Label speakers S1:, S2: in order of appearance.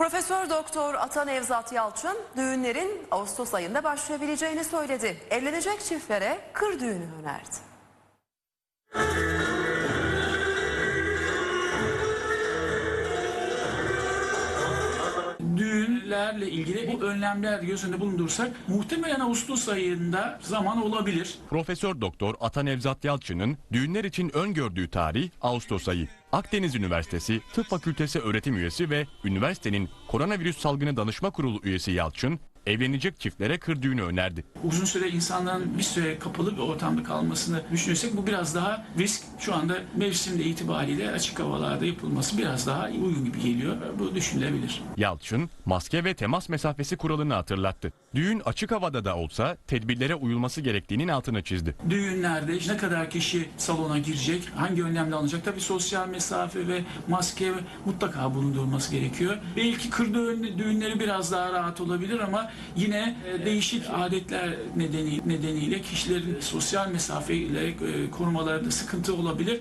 S1: Profesör Doktor Ata Nevzat Yalçın düğünlerin Ağustos ayında başlayabileceğini söyledi. Evlenecek çiftlere kır düğünü önerdi.
S2: Düğünlerle ilgili bu önlemler göz önünde bulundursak muhtemelen Ağustos ayında zaman olabilir.
S3: Profesör Doktor Ata Nevzat Yalçın'ın düğünler için öngördüğü tarih Ağustos ayı. Akdeniz Üniversitesi Tıp Fakültesi öğretim üyesi ve üniversitenin koronavirüs salgını danışma kurulu üyesi Yalçın, evlenecek çiftlere kır düğünü önerdi.
S2: Uzun süre insanların bir süre kapalı bir ortamda kalmasını düşünürsek bu biraz daha risk. Şu anda mevsimde itibariyle açık havalarda yapılması biraz daha uygun gibi geliyor. Bu düşünülebilir.
S3: Yalçın, maske ve temas mesafesi kuralını hatırlattı. Düğün açık havada da olsa tedbirlere uyulması gerektiğinin altını çizdi.
S2: Düğünlerde ne kadar kişi salona girecek, hangi önlemle alınacak? Tabii sosyal mesafe ve maske mutlaka bulundurulması gerekiyor. Belki kır düğün- düğünleri biraz daha rahat olabilir ama yine e, değişik adetler nedeni, nedeniyle kişilerin sosyal mesafeyle e, korumalarında sıkıntı olabilir.